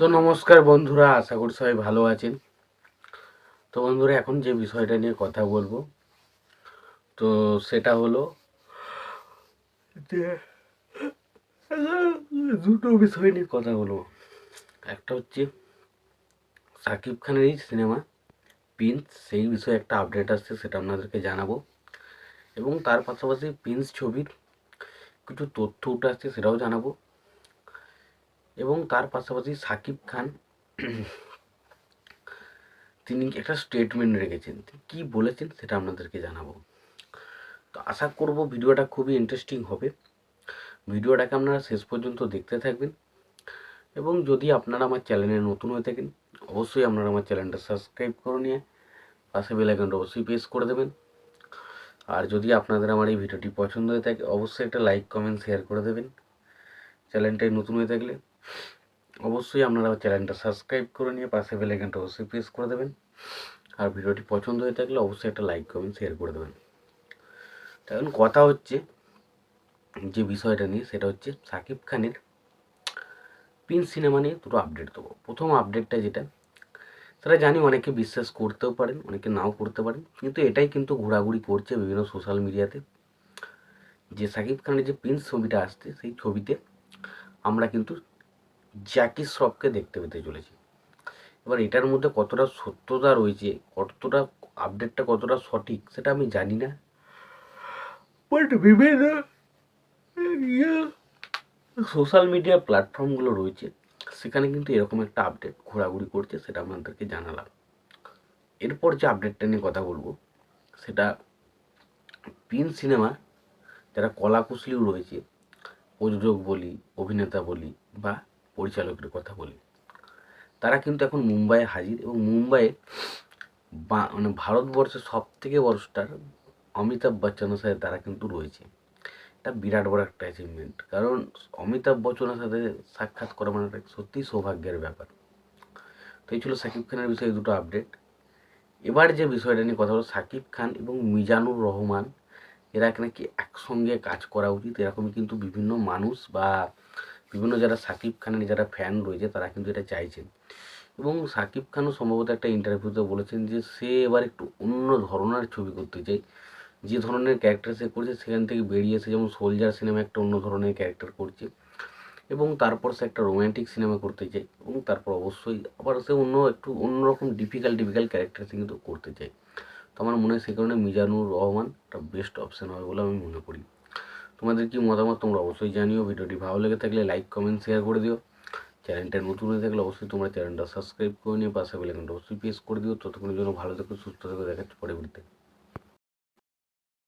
তো নমস্কার বন্ধুরা, আশা করি সবাই ভালো আছেন। তো বন্ধুরা, এখন যে বিষয়টা নিয়ে কথা বলব, তো সেটা হলো যে দুটো বিষয় নিয়ে কথা বলব। একটা হচ্ছে সাকিব খানের এই সিনেমা প্রিন্স সেই বিষয়ে একটা আপডেট আসছে সেটা আপনাদেরকে জানাব। এবং তার পাশাপাশি প্রিন্স ছবির কিছু তথ্য উঠে আসছে সেটাও জানাব। এবং তার পাশাপাশি সাকিব খান, তিনি একটা স্টেটমেন্ট রেখেছেন। কি বলেছেন সেটা আপনাদেরকে জানাব। তো আশা করব ভিডিওটা খুবই ইন্টারেস্টিং হবে। ভিডিওটাকে আপনারা শেষ পর্যন্ত দেখতে থাকবেন। এবং যদি আপনারা আমার চ্যানেলে নতুন হয়ে থাকেন, অবশ্যই আপনারা আমার চ্যানেলটা সাবস্ক্রাইব করে নিয়ে পাশে বেল আইকনটা অবশ্যই প্রেস করে দেবেন। আর যদি আপনাদের আমার এই ভিডিওটি পছন্দ হয়ে থাকে, অবশ্যই একটা লাইক কমেন্ট শেয়ার করে দেবেন। চ্যানেলটাই নতুন হয়ে থাকলে অবশ্যই আপনারা চ্যানেলটা সাবস্ক্রাইব করে নিয়ে পাশে বেল আইকনটা অবশ্যই প্রেস করে দেবেন। আর ভিডিওটি পছন্দ হয়ে থাকলে অবশ্যই একটা লাইক, কমেন্ট শেয়ার করে দেবেন। এখন কথা হচ্ছে যে বিষয়টা নিয়ে, সেটা হচ্ছে সাকিব খানের পিন সিনেমা নিয়ে দুটো আপডেট দেবো। প্রথম আপডেটটা যেটা, সেটা জানি অনেকে বিশ্বাস করতেও পারেন, অনেকে নাও করতে পারেন, কিন্তু এটাই কিন্তু ঘোরাঘুরি করছে বিভিন্ন সোশ্যাল মিডিয়াতে যে সাকিব খানের যে প্রিন্স ছবিটা আসছে, সেই ছবিতে আমরা কিন্তু জ্যাকি শ্রফকে দেখতে পেতে চলেছি। এবার এটার মধ্যে কতটা সত্যতা রয়েছে, কতটা আপডেটটা কতটা সঠিক, সেটা আমি জানি না। বাট বিভিন্ন সোশ্যাল মিডিয়া প্ল্যাটফর্মগুলো রয়েছে, সেখানে কিন্তু এরকম একটা আপডেট ঘোরাঘুরি করছে, সেটা আপনাদেরকে জানালাম। এরপর যে আপডেটটা নিয়ে কথা বলব, সেটা পিন সিনেমা যারা কলাকুশলী রয়েছে, প্রযোজক বলি, অভিনেতা বলি, বা পরিচালকের কথা বলি। তারা কিন্তু এখন মুম্বাইয়ে হাজির এবং মুম্বাইয়ে বা মানে ভারতবর্ষের সব থেকে বড় স্টার অমিতাভ বচ্চনের সাথে তারা কিন্তু রয়েছে। এটা বিরাট বড় একটা অ্যাচিভমেন্ট কারণ অমিতাভ বচ্চনের সাথে সাক্ষাৎ করা মানে একটা সত্যিই সৌভাগ্যের ব্যাপার। তো এই ছিল সাকিব খানের বিষয়ে দুটো আপডেট এবার যে বিষয়টা নিয়ে কথা হলো সাকিব খান এবং মিজানুর রহমান, এরা নাকি একসঙ্গে কাজ করা উচিত। এরকমই কিন্তু বিভিন্ন মানুষ বা বিভিন্ন যারা সাকিব খানের যারা ফ্যান রয়েছে, তারা কিন্তু এটা চাইছেন। এবং সাকিব খানও সম্ভবত একটা ইন্টারভিউতে বলেছেন যে, সে এবার একটু অন্য ধরনের ছবি করতে চাই। যে ধরনের ক্যারেক্টার সে করছে, সেখান থেকে বেরিয়ে এসে যেমন সোলজার সিনেমা একটা অন্য ধরনের ক্যারেক্টার করছে। এবং তারপর সে একটা রোম্যান্টিক সিনেমা করতে চাই। এবং তারপর অবশ্যই আবার সে অন্য একটু অন্যরকম ডিফিকাল্ট ডিফিকাল্ট ক্যারেক্টার সে কিন্তু করতে চাই। তো আমার মনে হয় সে কারণে মিজানুর রহমান একটা বেস্ট অপশান হবে বলে আমি মনে করি। তোমাদের কি মতামত তোমরা অবশ্যই জানিও। ভিডিওটি ভালো লেগে থাকলে লাইক কমেন্ট শেয়ার করে দিও। চ্যানেলটা নতুন হয়ে থাকলে অবশ্যই তোমরা চ্যানেলটা সাবস্ক্রাইব করে নিয়ে পাশে বেলাইকনটা অবশ্যই প্রেস করে দিও। ততক্ষণের জন্য ভালো থেকো, সুস্থ থেকো দেখাচ্ছে পরবর্তীতে।